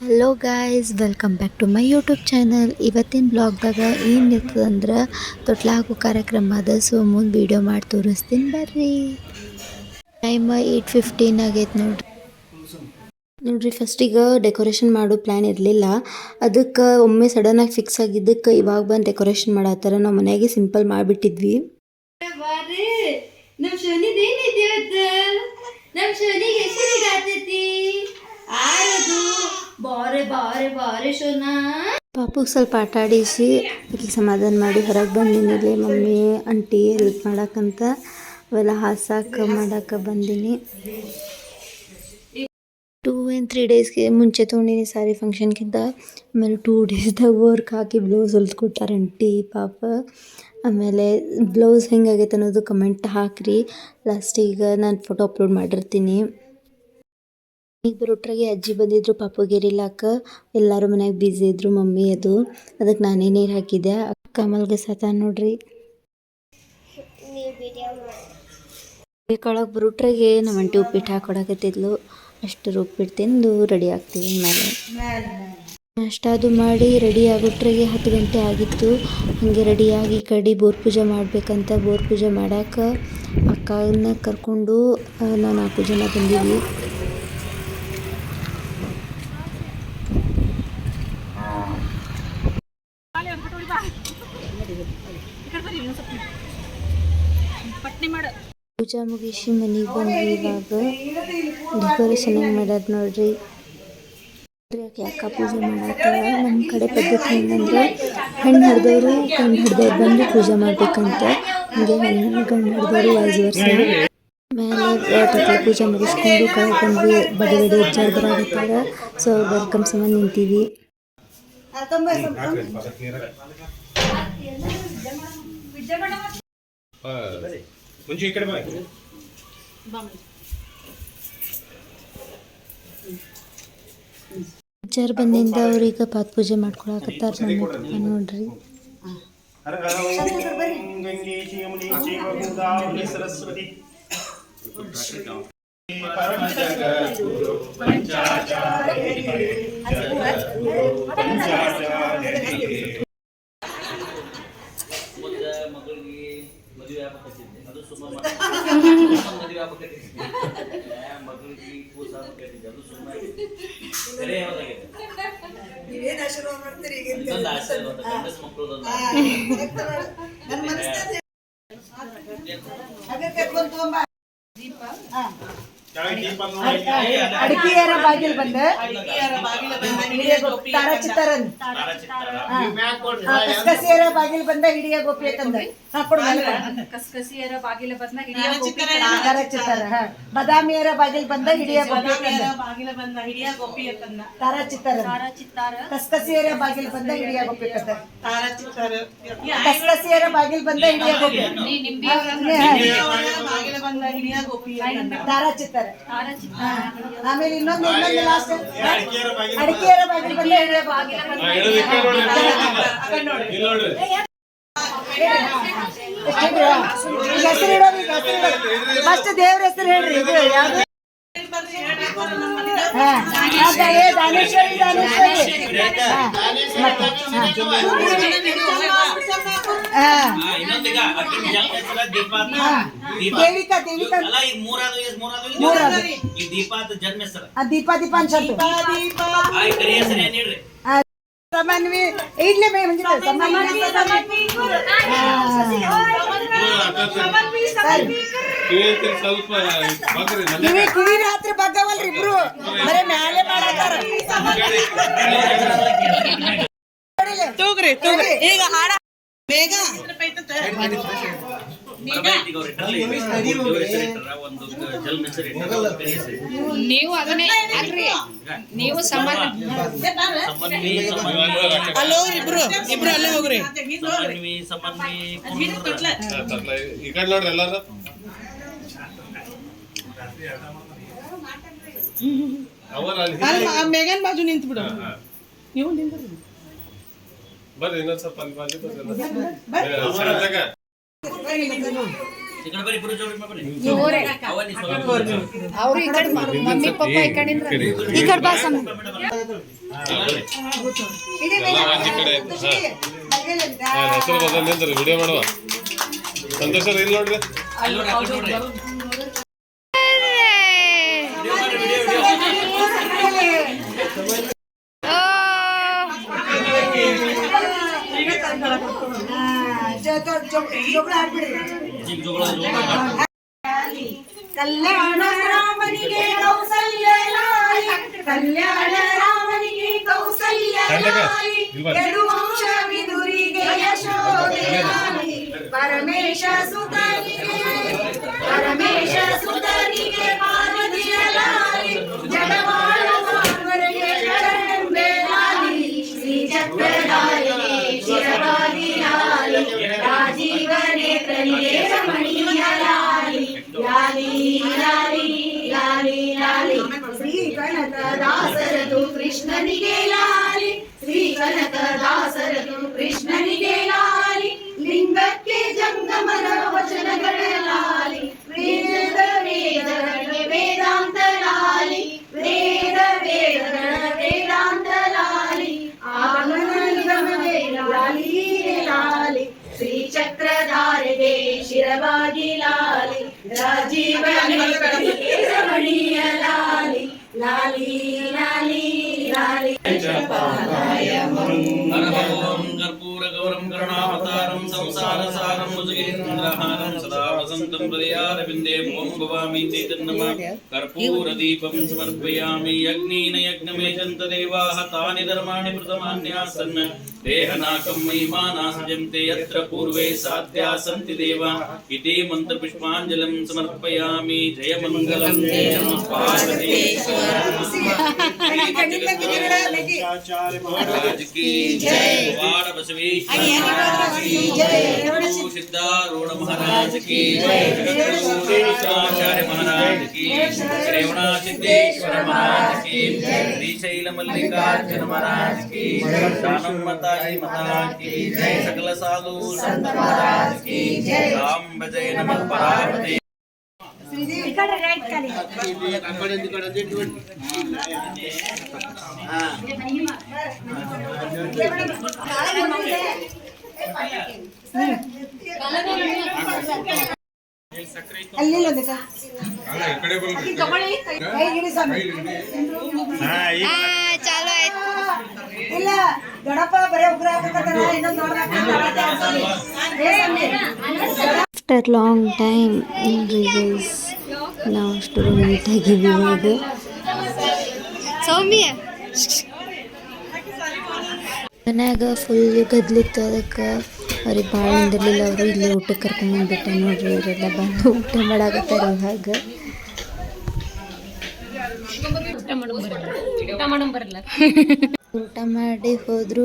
Hello guys welcome back to my YouTube channel ಇವತ್ತಿನ ಬ್ಲಾಗ್ದಾಗ ಏನು ಇರ್ತದಂದ್ರೆ ತೊಟ್ಲ ಕಾರ್ಯಕ್ರಮ ಅದ ಸೊ ಮುಂದೆ ವೀಡಿಯೋ ಮಾಡಿ ತೋರಿಸ್ತೀನಿ ಬರ್ರಿ. ಟೈಮ್ ಏಯ್ಟ್ ಫಿಫ್ಟೀನ್ ಆಗೈತೆ ನೋಡ್ರಿ. ನೋಡ್ರಿ ಫಸ್ಟಿಗೆ ಡೆಕೋರೇಷನ್ ಮಾಡೋ ಪ್ಲ್ಯಾನ್ ಇರಲಿಲ್ಲ. ಅದಕ್ಕೆ ಒಮ್ಮೆ ಸಡನ್ನಾಗಿ ಫಿಕ್ಸ್ ಆಗಿದ್ದಕ್ಕೆ ಇವಾಗ ಬಂದು ಡೆಕೋರೇಷನ್ ಮಾಡತ್ತಾರ ನಾವು ಮನೆಯಾಗೆ ಸಿಂಪಲ್ ಮಾಡಿಬಿಟ್ಟಿದ್ವಿ. ಶನಿಗೆ ಹೆಸರಿಗಾತೈತಿ ಆಡೋದು ಬಾರೆ ಬಾರೆ ಬಾರೆ ಶೋನ. ಪಾಪುಗೆ ಸ್ವಲ್ಪ ಆಟ ಆಡಿಸಿ ಸಮಾಧಾನ ಮಾಡಿ ಹೊರಗೆ ಬಂದಿನಿಲ್ಲಿ ಮಮ್ಮಿ. ಆಂಟಿ ಹೆಲ್ಪ್ ಮಾಡಕ್ಕಂತ ಅವೆಲ್ಲ ಹಾಸಕ್ಕೆ ಮಾಡಕ್ಕೆ ಬಂದೀನಿ. ಟೂ ಆ್ಯಂಡ್ ತ್ರೀ ಡೇಸ್ಗೆ ಮುಂಚೆ ತೊಗೊಂಡಿನಿ ಸಾರಿ ಫಂಕ್ಷನ್ಗಿಂತ ಆಮೇಲೆ ಟೂ ಡೇಸ್ದಾಗ ವರ್ಕ್ ಹಾಕಿ ಬ್ಲೌಸ್ ಹೊಲ್ದು ಕೊಡ್ತಾರೆ ಆಂಟಿ, ಪಾಪ. ಆಮೇಲೆ ಬ್ಲೌಸ್ ಹೆಂಗಾಗೈತೆ ಅನ್ನೋದು ಕಮೆಂಟ್ ಹಾಕ್ರಿ. ಲಾಸ್ಟಿಗೆ ನಾನು ಫೋಟೋ ಅಪ್ಲೋಡ್ ಮಾಡಿರ್ತೀನಿ. ಈಗ ಬರೋಟ್ರಾಗೆ ಅಜ್ಜಿ ಬಂದಿದ್ರು ಪಾಪುಗೇರಿಲಾಕ ಎಲ್ಲರೂ ಮನ್ಯಾಗ ಬ್ಯುಸಿ ಇದ್ರು, ಮಮ್ಮಿ ಅದು. ಅದಕ್ಕೆ ನಾನೇ ನೀರು ಹಾಕಿದ್ದೆ? ಅಕ್ಕ ಮಲ್ಗಸತ ನೋಡ್ರಿ. ಕಳಗೆ ಬರೋಟ್ರಾಗೆ ನಮ್ಮ ಅಂಟಿ ಉಪ್ಪಿಟ್ಟು ಹಾಕೊಡಕತ್ತಿದ್ಲು. ಅಷ್ಟು ಉಪ್ಪಿಟ್ಟು ತಿಂದು ರೆಡಿ ಆಗ್ತೀವಿ ಮೇಲೆ ನಾಷ್ಟ ಅದು ಮಾಡಿ ರೆಡಿ ಹತ್ತು ಗಂಟೆ ಆಗಿತ್ತು. ಹಾಗೆ ರೆಡಿಯಾಗಿ ಈ ಕಡೆ ಬೋರ್ ಪೂಜೆ ಮಾಡಬೇಕಂತ ಬೋರ್ ಪೂಜೆ ಮಾಡಕ್ಕೆ ಅಕ್ಕನ ಕರ್ಕೊಂಡು ನಾವು ನಾಲ್ಕು ಜನ ಬಂದಿದ್ವಿ. ಪೂಜಾ ಮುಗಿಸಿ ಮನೆಗೆ ಬಂದ್ವಿ ಇವಾಗ ಡೆಕೋರೇಷನ್ ಹೆಂಗೆ ಮಾಡ್ಯಾರ ನೋಡ್ರಿ. ಆಕೆ ಅಕ್ಕ ಪೂಜೆ ಮಾಡತ್ತಾರ ನಮ್ಮ ಕಡೆ ಪದ್ಧತಿ ಏನಂದ್ರೆ ಹೆಣ್ಣು ಹಿಡ್ದವರು ಗಂಡು ಹಿಡ್ದವ್ರು ಬಂದು ಪೂಜೆ ಮಾಡ್ಬೇಕಂತ. ಹಂಗೆ ಹೆಣ್ಣು ಗಂಡು ಹಿಡ್ದವರು ವೈಸ್ ವರ್ಷ ಮೇಲೆ ತಟ್ಟೆ ಪೂಜೆ ಮುಗಿಸ್ಕೊಂಡು ಕಳೆ ಬಂದು ಬಡಿ ಬಡಿ ಅಜ್ಜಾರ್ ಸೊ ವೆಲ್ಕಮ್ ಸಮ ನಿಂತೀವಿ ಮುಂಚೆ ಈ ಕಡೆ ಬಾ. ಅಜ್ಜಾರ್ ಬಂದಿಂದ ಅವ್ರೀಗ ಪಾತ್ ಪೂಜೆ ಮಾಡ್ಕೊಳಕತ್ತಾರ ನಮ್ಮ ನೋಡ್ರಿ. ಮದುವೆ ಅದು ಸುಮ್ಮ ಮದುವೆ ಆಗ್ಬೇಕಂತಿದ್ದೆ ಮಗಳಿಗೆ ಕೂಸ ಆಗ್ಬೇಕಂತಿದ್ದೆ ಅದು ಸುಮ್ಮನೆ ಕರೆ ಯಾವ್ದಾಗಿದೆ? ನೀವೇನ್ ಆಶೀರ್ವಾದ ಮಾಡ್ತೀರಿ ಈಗ ಆಶೀರ್ವಾದ ಒಂದು ಗಂಡಸ ಮಕ್ಕಳದೊಂದು ನನ್ನ ಮನಸ್ಸಿನಲ್ಲಿ ಅದಕ್ಕೆ ಕರ್ಕೊಂಡ್ ತಗೊಂಬಾ. ಅಡಿಕೆಯರ ಬಾಗಿಲ್ ಬಂದ. ತಾರ ಚಿತ್ತಾರನ್. ಕಸಕಸಿಯರ ಬಾಗಿಲ್ ಬಂದ ಹಿಡಿಯ ಗೋಪಿ ತಂದೆ ಕಸಕಸಿಯರ ಬಾಗಿಲು. ಕಸ್ಕಸಿಯರ ಬಾಗಿಲ ಬದ್ನ ತಾರ ಚಿತ್ತಾರ ಹಾ. ಬದಾಮಿಯರ ಬಾಗಿಲ್ ಬಂದ ಹಿಡಿಯ ಗೋಪಿ ಬಾಗಿಲ ಬಂದ ಹಿಡಿಯ ಗೋಪಿ ತಂದ ತಾರ ಚಿತ್ತಾರ ಚಿತ್ತಾರ. ಕಸಕಸಿಯರ ಬಾಗಿಲ್ ಬಂದ ಹಿಡಿಯ ಗೋಪಿ ತಂದೆ ತಾರ ಚಿತ್ತಾರ. ಕಸಕಸಿಯರ ಬಾಗಿಲ್ ಬಂದ ಹಿಡಿಯ ಗೋಪಿ ಬಾಗಿಲ ಬಂದ ಹಿಡಿಯ ಗೋಪಿ ತಾರ ಚಿತ್ತಾರ. ಆಮೇಲೆ ಇನ್ನೊಂದು ಇನ್ನೊಂದು ಲಾಸ್ಟ್ ಅಡಿಕೆಯರ ಬಾಗಿಲು ಬಂದು ಬಾಗಿಲ್ ನೋಡ್ರಿ ಹೆಸರು ಇಡೋದು ಈಗ ಹೆಸರು ಇಡೋದು ಫಸ್ಟ್ ದೇವ್ರ ಹೆಸರು ಹೇಳ್ರಿ ಇದು ಯಾವ್ದು? ಹಾ, ಅದ ಏ ದಾನೇಶ್ವರಿ ದಾನೇಶ್ವರಿ ಹಾ, ಮತ್ತೆ, ಹಾ. ಹಾ, ಇನ್ನೊಂದೀಗ ಅಕ್ಕಿನ ಜನ ಹೆಸರ ದೀಪ ಅಂತ ಹಾ. ದೀಪ ದೇವಿಕಾ ದೇವಿಕಾ ಅಲ್ಲ ಈಗ ಮೂರಾದು ಈಗ ಮೂರಾದು ಈಗ ಮೂರಾದು. ಈ ದೀಪ ಅಂತ ಜನ್ಮ ಹೆಸರು ಆ ದೀಪ ದೀಪ ಅನ್ಸತ್ತು ಆ ಈ ಕರೆ ಹೆಸರು ಏನ್ ಹೇಳ್ರಿ ಸಮನ್ವಿ ಇಡ್ಲಿ ಮೇ ಮುಂಜಿನ ಸಮನ್ವಿ ಸ್ವಲ್ಪ ಬಗ್ರಿ ಕಿವಿ ಕಿವಿ ರಾತ್ರಿ ಬಗ್ಗವಲ್ರಿ ಇಬ್ರು. ಬರೇ ಮ್ಯಾಲೆ ಮಾಡತ್ತಾರ ತೂಗ್ರಿ ತೂಗ್ರಿ. ಈಗ ಹಾಡ. ಬೇಗ. ನೀವು ಅದನ್ನೇ ಅಲ್ರಿ ನೀವು ಸಂಬಂಧ ಅಲ್ಲೋ ಇಬ್ರು. ಇಬ್ರು ಅಲ್ಲೇ ಹೋಗ್ರಿ. ಸಂಬಂಧಿ ಸಂಬಂಧಿ ಕುಂದ್ರ. ಈ ಕಡೆ ನೋಡ್ರಿ ಎಲ್ಲಾರು. ಅಲ್ಲಿ ಮೇಘನ್ ಬಾಜು ನಿಂತು ಬಿಡು ನೀವು ಬರ್ರಿ ಇನ್ನೊಂದ್ ಸ್ವಲ್ಪ ಅಲ್ಲಿ ಬಾಜು ಅವ್ರು ಈ ಕಡೆ ಮಮ್ಮಿ ಪಪ್ಪ ಈ ಈ ಕಡೆ ಬಾ ಸಮ ಹೆಸರು ಬದಲ್ ವಿಡಿಯೋ ಮಾಡುವ. ಸಂತೋಷ ಇಲ್ಲಿ ನೋಡ್ರಿ. ಕಲ್ಯಾಣ ರಾಮನಿಗೆ ಕೌಸಲ್ಯ ಲಾಲಿ ಕಲ್ಯಾಣ ರಾಮನಿಗೆ ಕೌಸಲ್ಯ ಲಾಲಿ ಯದುವಂಶ ವಿದುರಿಗೆ ಯಶೋದೆ ಲಾಲಿ ಪರಮೇಶ ಸುತನಿಗೆ ಪರಮೇಶ ಸುತನಿಗೆ ಪಾರ್ವತಿಯ ಲಾಲಿ ಜಗಮಾಳ ಚಕ್ರಧಾರೆಗೆ ಶಿರವಾಗಿ ಲಾಲಿ ರಾಜೀವ ನೇತ್ರನಿಗೆ ರಮಣೀಯ ಲಾಲಿ ಲಾಲಿ ಲಾಲಿ ಲಾಲಿ ಹರಹರೋಂ सदाहानं सदा वसन्तं हृदयारविन्दे मोहं भवामि चैतन्नमा कर्पूरदीपं समर्पयामि यज्ञेन यज्ञमेजन्तदेवाः तानि धर्माणि प्रथमान्यासन् देहनाकं महिमानासजन्ते यत्र पूर्वे साध्या सन्ति देवा इति मन्त्रपुष्पाञ्जलिं समर्पयामि जय मङ्गलं जय पार्वती महाराज की जय। सिद्धारूढ़ महाराज की जय। आचार्य महाराज की श्रेवणा सिद्धेश्वर महाराज की श्रीशैल मल्लिकार्जुन की महाराज की जय। सकल साधु संत महाराज की जय। राम भजय नमः पार्वती। ಅಲ್ಲಿ ರೈಟ್ ಕಡೆ ಕೈ ಹಿಡಿ ಸ್ವಾಮಿ. ಹಾ ಈಗ ಚಾಲು ಆಯ್ತು ಇಲ್ಲ ದೊಡ್ಡಪ್ಪ ಬರೀ ಉಗ್ರ ಹಾಕಕತ್ತಾರ ಇನ್ನೊಂದು ಲಾಂಗ್ ಟೈಮ್ ನೋಡ್ರಿ ಗೈಸ್ ನಾವು ಅಷ್ಟು ನೀಟಾಗಿದ್ದೀವಿ ಇವಾಗ ಸೌಮ್ಯ. ಮನ್ಯಾಗ ಫುಲ್ ಗದ್ಲಿತ್ತು ಅದಕ್ಕೆ. ಅವ್ರಿಗೆ ಭಾಳ ಅಂದಿರಲಿಲ್ಲ ಅವರು ಇಲ್ಲಿ ಊಟಕ್ಕೆ ಕರ್ಕೊಂಡ್ಬಂದ್ಬಿಟ್ಟೆ ನೋಡ್ರಿ ಇವರೆಲ್ಲ ಬಂದು ಊಟ ಮಾಡಾಕತ್ತಾರ ಇವಾಗ. ಊಟ ಮಾಡಿ ಹೋದ್ರು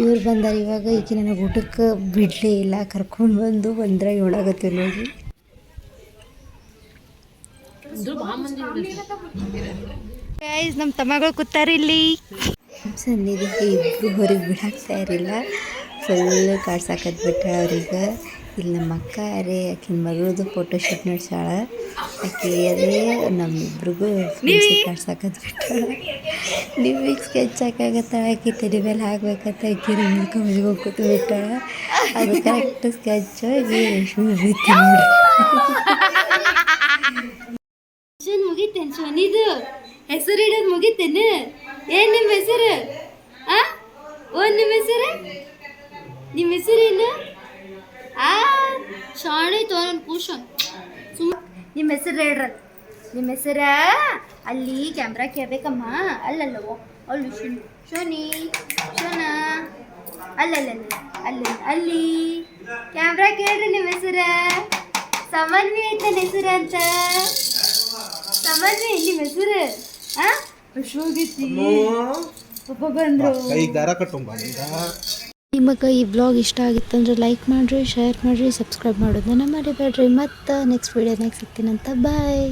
ಇವ್ರು ಬಂದಾರ ಇವಾಗ. ಈಗ ನನಗೆ ಊಟಕ್ಕೆ ಬಿಡ್ಲೇ ಇಲ್ಲ ಕರ್ಕೊಂಡ್ಬಂದು ಬಂದ್ರೆ ಏಳಾಗತ್ತೆ ನೋಡ್ರಿ. ಗೈಸ್ ನಮ್ಮ ತಮ್ಮಗಳು ಕೂತಾರ ಇಲ್ಲಿ ಸನ್ನಿಧಿಗೆ ಇಬ್ರು ಹೊರಗೆ ಬಿಡಾಕ್ತಾ ಇರಲಿಲ್ಲ ಫುಲ್ ಕಾಡ್ಸಾಕತ್ ಬಿಟ್ಟ ಅವ್ರಿಗೆ ಇಲ್ಲಿ ನಮ್ಮ ಅಕ್ಕ ಅರೇ ಆಕಿನ ಮಗಳದು ಫೋಟೋ ಶೂಟ್ ನಡ್ಸಾಳ ಆಕೆ ಅದೇ ನಮ್ಮಿಬ್ರಿಗೂ ಕಾಡ್ಸಾಕತ್ ಬಿಟ್ಟ ನೀವು ಸ್ಕೆಚ್ ಹಾಕಾಗತ್ತ ಆಕೆ ತಲೆ ಮೇಲೆ ಹಾಕ್ಬೇಕಂತ ಆಕೆ ಮುಚ್ಕೊಂಡು ಕೂತು ಬಿಟ್ಟಾಳ ಅದು ಕರೆಕ್ಟ್ ಸ್ಕೆಚ್ ಆಗಿ ರೇಷ್ಮೆ ಬಿತ್ತು ನೋಡಿ ಟೆನ್ಷನ್ ಶನಿದು ಹೆಸರು ಇಡೋದು ಮುಗಿತೇನೆ? ಏನು ನಿಮ್ಮ ಹೆಸರು? ಆ? ಓ, ನಿಮ್ಮ ಹೆಸರು? ನಿಮ್ಮ ಹೆಸರೇನು ಆ, ಶಾಣೆ ತೋ ನನ್ನ ಕೂಶ ಸುಮ್ ನಿಮ್ಮ ಹೆಸರು ಹೇಳ್ರ. ನಿಮ್ಮ ಹೆಸರ? ಅಲ್ಲಿ ಕ್ಯಾಮ್ರಾ ಕೇಳ್ಬೇಕಮ್ಮ. ಅಲ್ಲಲ್ಲವೋ ಅಲ್ಲಿ ಶುನ್ ಶೋನಿ ಶೋನ ಅಲ್ಲಲ್ಲ, ಅಲ್ಲಿ ಅಲ್ಲಿ. ಕ್ಯಾಮ್ರಾ ಕೇಳ್ರಿ ನಿಮ್ಮ ಹೆಸರ. ಸಮನ್ವಿ ಐತೆ ಹೆಸರು ಅಂತ? ಆ? ಬಂದ್ರು. ನಿಮಗೆ ಈ ಬ್ಲಾಗ್ ಇಷ್ಟ ಆಗಿತ್ತಂದ್ರೆ ಲೈಕ್ ಮಾಡಿರಿ ಶೇರ್ ಮಾಡಿರಿ ಸಬ್ಸ್ಕ್ರೈಬ್ ಮಾಡೋದನ್ನ ಮರಿಬೇಡ್ರಿ. ಮತ್ತೆ ನೆಕ್ಸ್ಟ್ ವೀಡಿಯೋನಾಗ ಸಿಗ್ತೀನಂತ ಬಾಯ್